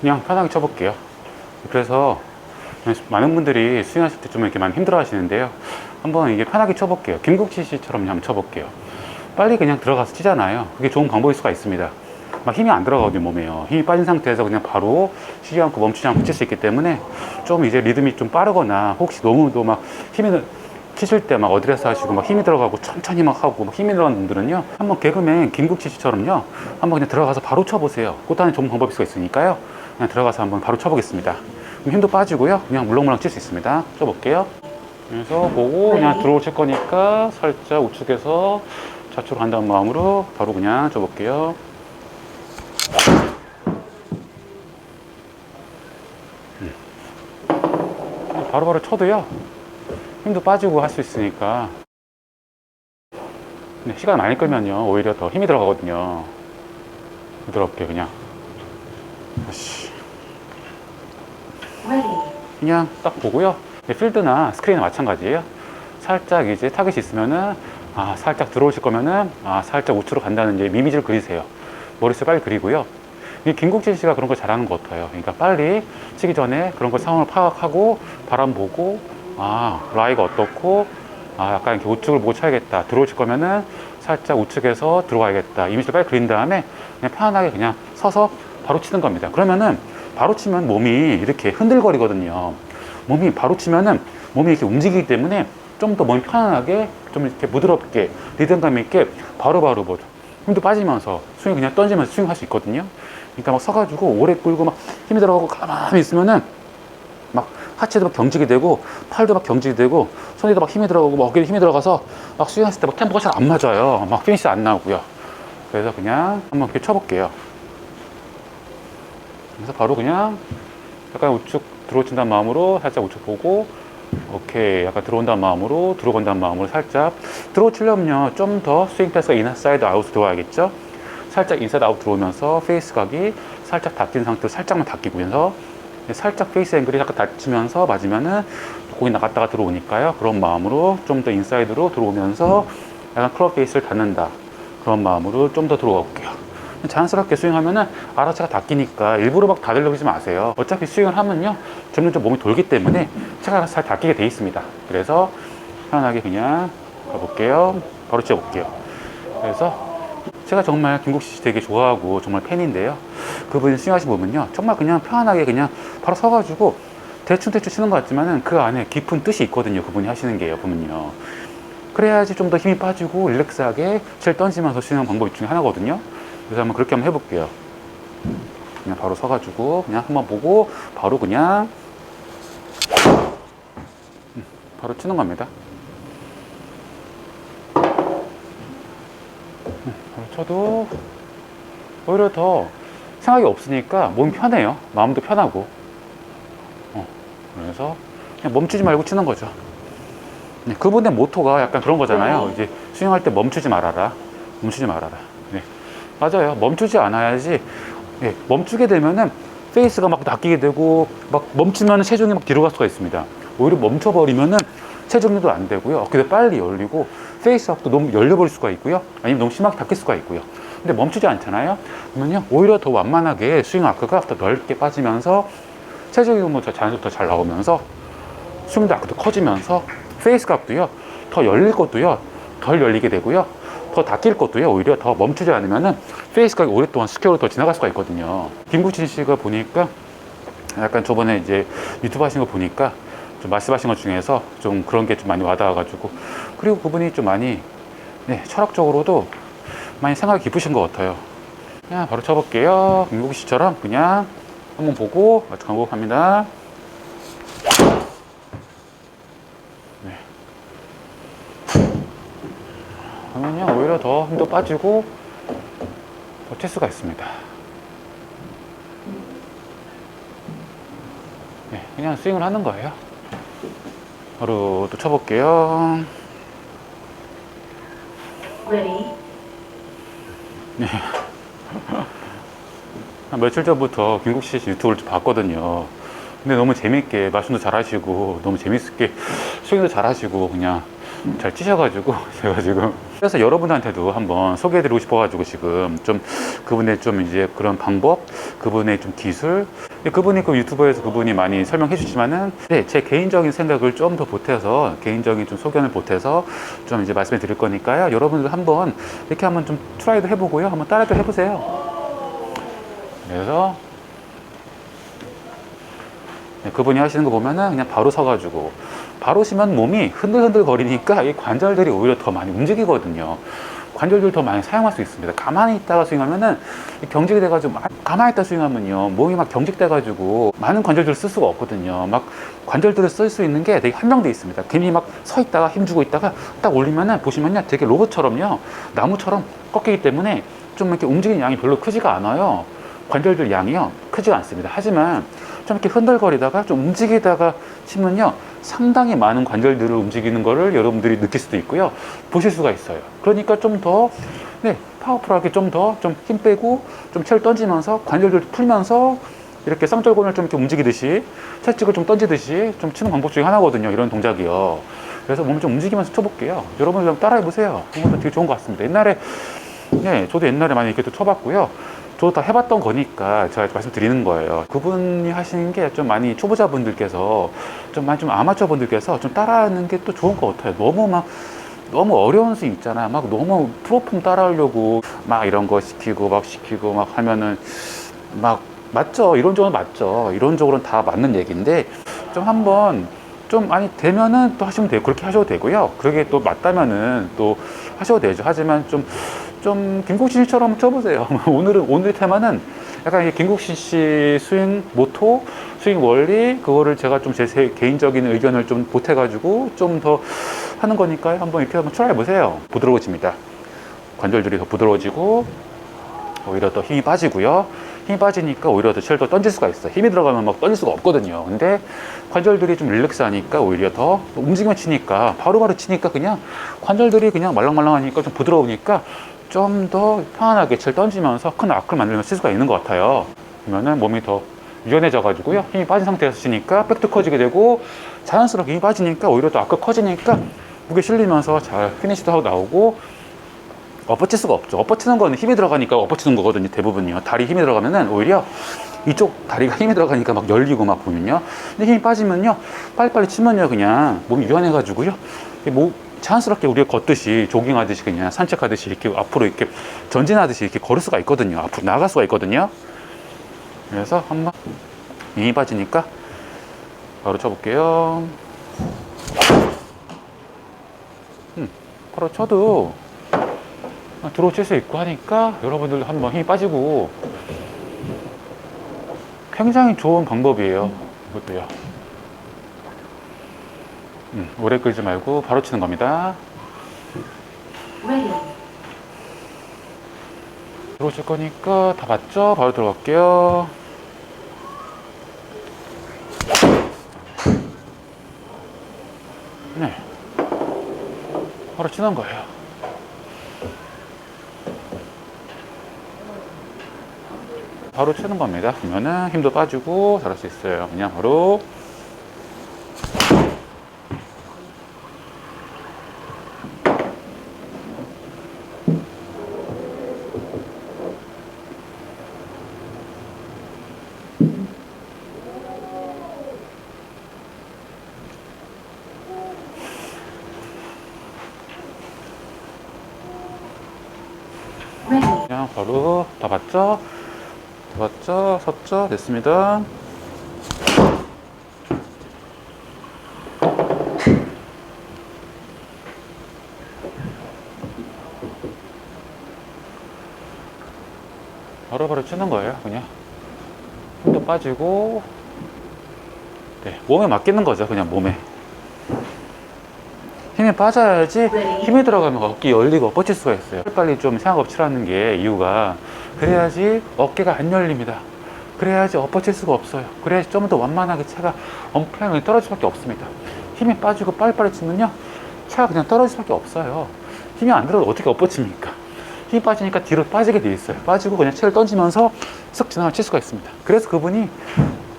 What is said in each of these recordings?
그냥 편하게 쳐볼게요. 그래서 많은 분들이 스윙하실 때 좀 이렇게 많이 힘들어 하시는데요. 한번 이게 편하게 쳐볼게요. 김국지 씨처럼 한번 쳐볼게요. 빨리 그냥 들어가서 치잖아요. 그게 좋은 방법일 수가 있습니다. 막 힘이 안 들어가거든요, 몸에요. 힘이 빠진 상태에서 그냥 바로 쉬지 않고 멈추지 않고 칠 수 있기 때문에 좀 이제 리듬이 좀 빠르거나 혹시 너무 또 막 힘이 치실 때 막 어드레스 하시고 막 힘이 들어가고 천천히 막 하고 막 힘이 들어가는 분들은요 한번 개그맨 김국지 씨처럼요 한번 그냥 들어가서 바로 쳐보세요. 그것도 좋은 방법일 수가 있으니까요. 그냥 들어가서 한번 바로 쳐보겠습니다. 그럼 힘도 빠지고요. 그냥 물렁물렁 칠 수 있습니다. 쳐볼게요. 그래서 보고 그냥 들어오실 거니까 살짝 우측에서 좌측으로 간다는 마음으로 바로 그냥 쳐볼게요. 음. 바로 바로 쳐도요 힘도 빠지고 할 수 있으니까. 시간 많이 끌면요. 오히려 더 힘이 들어가거든요. 부드럽게 그냥. Ready. 그냥 딱 보고요. 네, 필드나 스크린은 마찬가지예요. 살짝 이제 타겟이 있으면은 아 살짝 들어오실 거면은 아 살짝 우측으로 간다는 이제 이미지를 그리세요. 머릿속에 빨리 그리고요. 이 김국진 씨가 그런 걸 잘하는 것 같아요. 그러니까 빨리 치기 전에 그런 걸 상황을 파악하고 바람 보고 아 라이가 어떻고? 아 약간 이렇게 우측을 보고 쳐야겠다. 들어오실 거면은 살짝 우측에서 들어와야겠다. 이미지를 빨리 그린 다음에 그냥 편안하게 그냥 서서 바로 치는 겁니다. 그러면은 바로 치면 몸이 이렇게 흔들거리거든요. 몸이 바로 치면은 몸이 이렇게 움직이기 때문에 좀 더 몸이 편안하게 좀 이렇게 부드럽게 리듬감 있게 바로바로 뭐 힘도 빠지면서 스윙 그냥 던지면서 스윙할 수 있거든요. 그러니까 막 서가지고 오래 끌고 막 힘이 들어가고 가만히 있으면은 막 하체도 막 경직이 되고 팔도 막 경직이 되고 손에도 막 힘이 들어가고 막 어깨에 힘이 들어가서 막 스윙했을 때 막 템포가 잘 안 맞아요. 막 피니시 안 나오고요. 그래서 그냥 한번 이렇게 쳐볼게요. 그래서 바로 그냥 약간 우측 들어친다는 마음으로 살짝 우측 보고 오케이. 약간 들어온다는 마음으로 들어간다는 마음으로 살짝 들어치려면요. 좀 더 스윙 패스가 인사이드 아웃 들어와야겠죠? 살짝 인사이드 아웃 들어오면서 페이스 각이 살짝 닫힌 상태로 살짝만 닫히고서 살짝 페이스 앵글이 약간 닫히면서 맞으면은 공이 나갔다가 들어오니까요 그런 마음으로 좀 더 인사이드로 들어오면서 약간 클럽 페이스를 닫는다 그런 마음으로 좀 더 들어가 볼게요 자연스럽게 스윙하면은 알아차가 닫히니까 일부러 막 닫으려고 하지 마세요. 어차피 스윙을 하면요. 점점 몸이 돌기 때문에 체가 잘 닫히게 돼 있습니다. 그래서 편안하게 그냥 가볼게요. 바로 치워볼게요. 그래서 제가 정말 김국시 씨 되게 좋아하고 정말 팬인데요. 그분이 스윙하신 보면요. 정말 그냥 편안하게 그냥 바로 서가지고 대충대충 치는 것 같지만은 그 안에 깊은 뜻이 있거든요. 그분이 하시는 게요. 보면요. 그래야지 좀 더 힘이 빠지고 릴렉스하게 칠 던지면서 치는 방법 중에 하나거든요. 그래서 한번 그렇게 한번 해볼게요. 그냥 바로 서가지고 그냥 한번 보고 바로 그냥 음, 바로 치는 겁니다. 쳐도 오히려 더 생각이 없으니까 몸이 편해요. 마음도 편하고. 어, 그래서 그냥 멈추지 말고 치는 거죠. 네, 그분의 모토가 약간 그런 거잖아요. 이제 스윙할 때 멈추지 말아라. 멈추지 말아라. 네. 맞아요. 멈추지 않아야지. 예, 멈추게 되면은 페이스가 막 낚이게 되고 막 멈추면 체중이 막 뒤로 갈 수가 있습니다. 오히려 멈춰버리면은 체중도 안 되고요. 어깨도 빨리 열리고 페이스 앞도 너무 열려버릴 수가 있고요. 아니면 너무 심하게 닫힐 수가 있고요. 근데 멈추지 않잖아요. 그러면요 오히려 더 완만하게 스윙 아크가 더 넓게 빠지면서 체중이 뭐 자연스럽게 더 잘 나오면서 스윙도 아크도 커지면서 페이스 각도요 더 열릴 것도요 덜 열리게 되고요. 더 닫힐 것도요 오히려 더 멈추지 않으면은 페이스가 오랫동안 스퀘어로 더 지나갈 수가 있거든요 김구진 씨가 보니까 약간 저번에 이제 유튜브 하신 거 보니까 좀 말씀하신 것 중에서 좀 그런 게 좀 많이 와닿아가지고 그리고 그분이 좀 많이 네, 철학적으로도 많이 생각이 깊으신 것 같아요 그냥 바로 쳐볼게요 김국희 씨처럼 그냥 한번 보고 반복합니다 하면요 오히려 더 힘도 빠지고 더칠 수가 있습니다. 네, 그냥 스윙을 하는 거예요. 바로 또 쳐볼게요. 한 며칠 전부터 김국씨 씨 유튜브를 좀 봤거든요. 근데 너무 재밌게 말씀도 잘하시고 너무 재밌게 스윙도 잘하시고 그냥 잘 치셔가지고 제가 지금 그래서 여러분한테도 한번 소개해드리고 싶어가지고 지금 좀 그분의 좀 이제 그런 방법, 그분의 좀 기술, 그분이 그 유튜버에서 그분이 많이 설명해 주시지만은 네, 제 개인적인 생각을 좀 더 보태서 개인적인 좀 소견을 보태서 좀 이제 말씀해 드릴 거니까요. 여러분들 한번 이렇게 한번 좀 트라이도 해보고요. 한번 따라도 해보세요. 그래서 네, 그분이 하시는 거 보면은 그냥 바로 서가지고 바로 시면 몸이 흔들흔들 거리니까 이 관절들이 오히려 더 많이 움직이거든요. 관절들 더 많이 사용할 수 있습니다. 가만히 있다가 스윙하면은 이 경직이 돼가지고 막 가만히 있다 스윙하면요 몸이 막 경직돼가지고 많은 관절들을 쓸 수가 없거든요. 막 관절들을 쓸 수 있는 게 되게 한정돼 있습니다. 괜히 막 서 있다가 힘주고 있다가 딱 올리면은 보시면요 되게 로봇처럼요 나무처럼 꺾이기 때문에 좀 이렇게 움직이는 양이 별로 크지가 않아요. 관절들 양이요 크지가 않습니다. 하지만 좀 이렇게 흔들거리다가 좀 움직이다가 치면요 상당히 많은 관절들을 움직이는 거를 여러분들이 느낄 수도 있고요. 보실 수가 있어요. 그러니까 좀 더 네, 파워풀하게 좀 더 좀 힘 빼고 좀 채를 던지면서 관절들 풀면서 이렇게 쌍절곤을 좀 이렇게 움직이듯이 채찍을 좀 던지듯이 좀 치는 방법 중에 하나거든요 이런 동작이요. 그래서 몸을 좀 움직이면서 쳐볼게요. 여러분들 좀 따라해 보세요. 이것도 되게 좋은 것 같습니다. 옛날에 네 저도 옛날에 많이 이렇게 또 쳐봤고요 저도 다 해봤던 거니까 제가 말씀드리는 거예요. 그분이 하시는 게 좀 많이 초보자분들께서 좀 많이 좀 아마추어분들께서 좀 따라하는 게 또 좋은 것 같아요. 너무 막 너무 어려운 스윙 있잖아. 막 너무 프로폼 따라하려고 막 이런 거 시키고 막 시키고 막 하면은 막 맞죠. 이론적으로 맞죠. 이론적으로는 다 맞는 얘기인데 좀 한번 좀 많이 되면은 또 하시면 돼요. 그렇게 하셔도 되고요. 그게 또 맞다면은 또 하셔도 되죠. 하지만 좀 좀 김국신 씨처럼 쳐보세요. 오늘은 오늘 테마는 약간 김국신 씨 스윙 모토, 스윙 원리 그거를 제가 좀 제 개인적인 의견을 좀 보태가지고 좀 더 하는 거니까요. 한번 이렇게 한번 트라이 해보세요. 부드러워집니다. 관절들이 더 부드러워지고 오히려 더 힘이 빠지고요. 힘이 빠지니까 오히려 더 채를 더 던질 수가 있어요. 힘이 들어가면 막 던질 수가 없거든요. 근데 관절들이 좀 릴렉스 하니까 오히려 더 움직이면 치니까 바로바로 치니까 그냥 관절들이 그냥 말랑말랑하니까 좀 부드러우니까 좀 더 편안하게 채를 던지면서 큰 아크를 만들면서 칠 수가 있는 것 같아요. 그러면은 몸이 더 유연해져 가지고요. 힘이 빠진 상태에서 치니까 백도 커지게 되고 자연스럽게 힘이 빠지니까 오히려 더 아크 커지니까 무게 실리면서 잘 피니시도 하고 나오고 엎어칠 수가 없죠. 엎어치는 거는 힘이 들어가니까 엎어치는 거거든요. 대부분요. 다리 힘이 들어가면은 오히려 이쪽 다리가 힘이 들어가니까 막 열리고 막 보면요. 근데 힘이 빠지면요. 빨리빨리 치면요. 그냥 몸이 유연해가지고요. 뭐 자연스럽게 우리가 걷듯이 조깅하듯이 그냥 산책하듯이 이렇게 앞으로 이렇게 전진하듯이 이렇게 걸을 수가 있거든요. 앞으로 나갈 수가 있거든요. 그래서 한번 힘이 빠지니까 바로 쳐볼게요. 음, 바로 쳐도 들어 칠 수 있고 하니까 여러분들 한번 힘이 빠지고 굉장히 좋은 방법이에요. 이것도요. 음, 오래 끌지 말고 바로 치는 겁니다. 들어오실 거니까 다 봤죠? 바로 들어갈게요. 네. 바로 치는 거예요. 바로 치는 겁니다. 그러면은 힘도 빠지고 잘할 수 있어요. 그냥 바로 바로 다 봤죠? 다 봤죠? 섰죠? 됐습니다. 바로바로 치는 거예요, 그냥. 힘도 빠지고, 네, 몸에 맡기는 거죠, 그냥 몸에. 힘이 빠져야지 힘이 들어가면 어깨 열리고 뻗칠 수가 있어요. 빨리 좀 생각 없이라는 게 이유가 그래야지 어깨가 안 열립니다. 그래야지 엎어칠 수가 없어요. 그래야지 좀 더 완만하게 차가 언플라인에 떨어질 수밖에 없습니다. 힘이 빠지고 빨리빨리 치면요. 차가 그냥 떨어질 수밖에 없어요. 힘이 안 들어도 어떻게 엎어집니까? 힘이 빠지니까 뒤로 빠지게 돼 있어요. 빠지고 그냥 채를 던지면서 쓱 지나가 칠 수가 있습니다. 그래서 그분이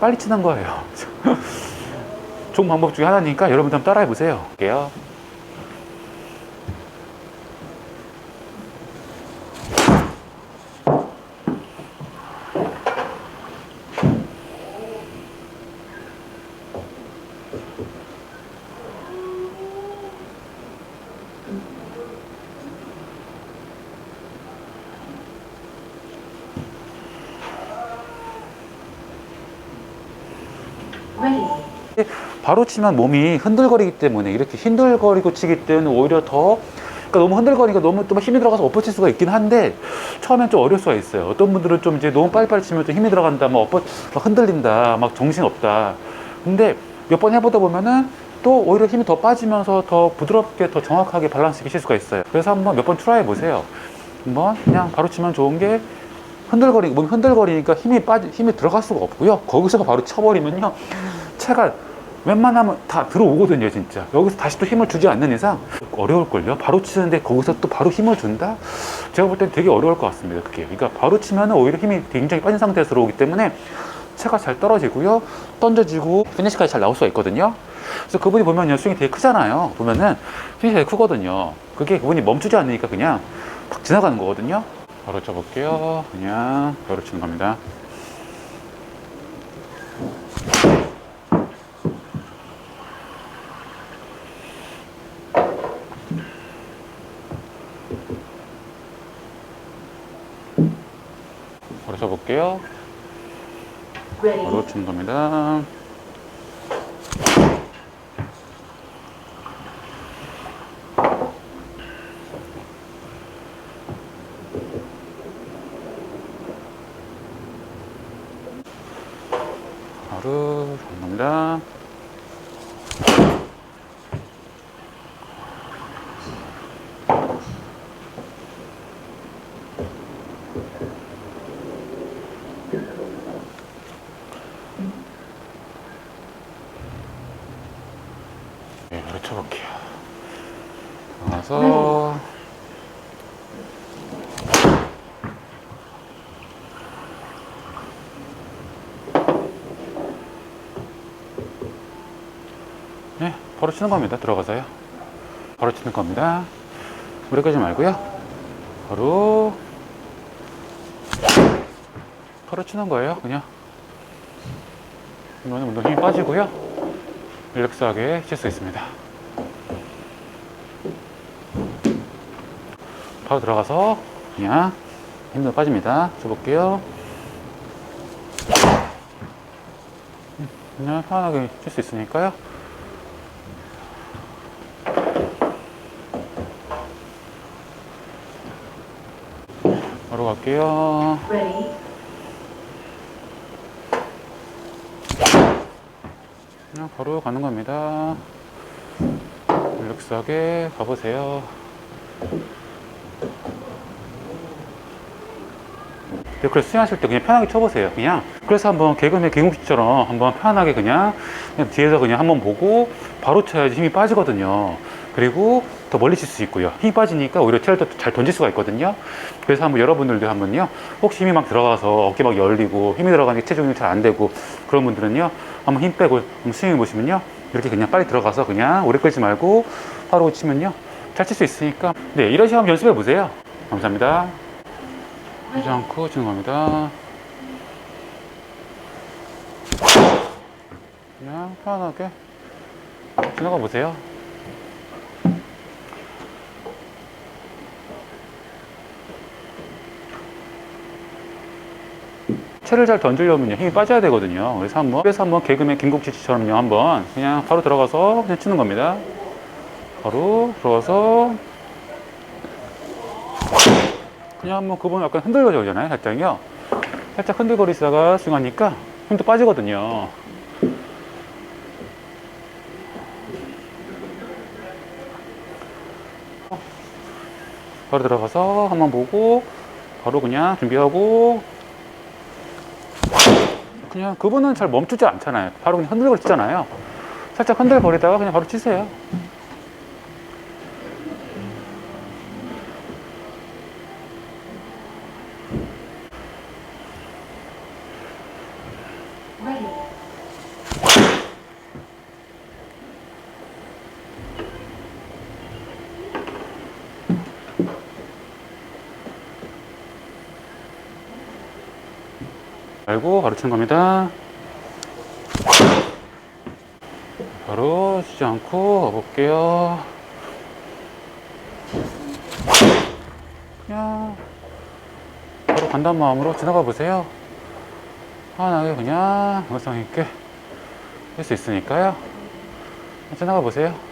빨리 치는 거예요. 좋은 방법 중에 하나니까 여러분도 한번 따라해 보세요. 볼게요. 바로 치면 몸이 흔들거리기 때문에 이렇게 흔들거리고 치기 때문에 오히려 더 그러니까 너무 흔들거리니까 너무 좀 힘이 들어가서 엎어칠 수가 있긴 한데 처음엔 좀 어려울 수가 있어요. 어떤 분들은 좀 이제 너무 빨리빨리 치면 좀 힘이 들어간다, 막 엎어, 막 흔들린다, 막 정신 없다. 근데 몇 번 해보다 보면은 또 오히려 힘이 더 빠지면서 더 부드럽게 더 정확하게 밸런스 있게 칠 수가 있어요. 그래서 한번 몇 번 트라이 해보세요. 한번 그냥 바로 치면 좋은 게 흔들거리, 몸이 흔들거리니까 힘이 빠지, 힘이 들어갈 수가 없고요. 거기서 바로 쳐버리면요. 채가 웬만하면 다 들어오거든요, 진짜. 여기서 다시 또 힘을 주지 않는 이상 어려울걸요. 바로 치는데 거기서 또 바로 힘을 준다? 제가 볼 땐 되게 어려울 것 같습니다, 그게. 그러니까 바로 치면 오히려 힘이 굉장히 빠진 상태에서 들어오기 때문에 채가 잘 떨어지고요. 던져지고 피니시까지 잘 나올 수가 있거든요. 그래서 그분이 보면요, 스윙이 되게 크잖아요. 보면은 스윙이 되게 크거든요. 그게 그분이 멈추지 않으니까 그냥 팍 지나가는 거거든요. 바로 쳐볼게요. 그냥 바로 치는 겁니다. 바로 쳐볼게요. Ready. 바로 치는 겁니다. 바로 치는 겁니다. 네, 바로 쳐볼게요. 나와서 네, 바로 치는 겁니다. 들어가서요. 바로 치는 겁니다. 무리 끄지 말고요. 바로 바로 치는 거예요. 그냥 이거는 운동 힘이 빠지고요. 릴렉스하게 칠수 있습니다. 바로 들어가서 그냥 힘도 빠집니다. 쳐볼게요. 음, 그냥 편하게 칠수 있으니까요. 바로 갈게요. 그냥 바로 가는 겁니다. 릴렉스하게 가보세요. 네, 그래서 스윙하실 때 그냥 편하게 쳐보세요. 그냥. 그래서 한번 개그맨 개국씨처럼 한번 편하게 그냥, 그냥 뒤에서 그냥 한번 보고 바로 쳐야지 힘이 빠지거든요. 그리고 더 멀리 칠 수 있고요. 힘이 빠지니까 오히려 채를 더잘 던질 수가 있거든요. 그래서 한번 여러분들도 한번요. 혹시 힘이 막 들어가서 어깨 막 열리고 힘이 들어가니까 체중이 잘 안 되고 그런 분들은요. 한번 힘 빼고 스윙해 보시면요. 이렇게 그냥 빨리 들어가서 그냥 오래 끌지 말고 바로 치면요. 잘 칠 수 있으니까. 네, 이런 식으로 연습해 보세요. 감사합니다. 하지 않고 치는 겁니다. 그냥 편하게 지나가 보세요. 채를 잘 던지려면요 힘이 빠져야 되거든요. 그래서 한번 그래서 한번 개그맨 김국지 씨처럼요 한번 그냥 바로 들어가서 그냥 치는 겁니다. 바로 들어가서 그냥 한번 그분 약간 흔들거리잖아요 살짝요. 살짝 흔들거리다가 스윙하니까 힘도 빠지거든요. 바로 들어가서 한번 보고 바로 그냥 준비하고 그냥 그분은 잘 멈추지 않잖아요. 바로 그냥 흔들거리 치잖아요. 살짝 흔들거리다가 그냥 바로 치세요. 알고 치는 겁니다. 바로 쉬지 않고 가볼게요. 그냥 바로 간다는 마음으로 지나가 보세요. 편하게 그냥 영상 있게 할 수 있으니까요. 지나가 보세요.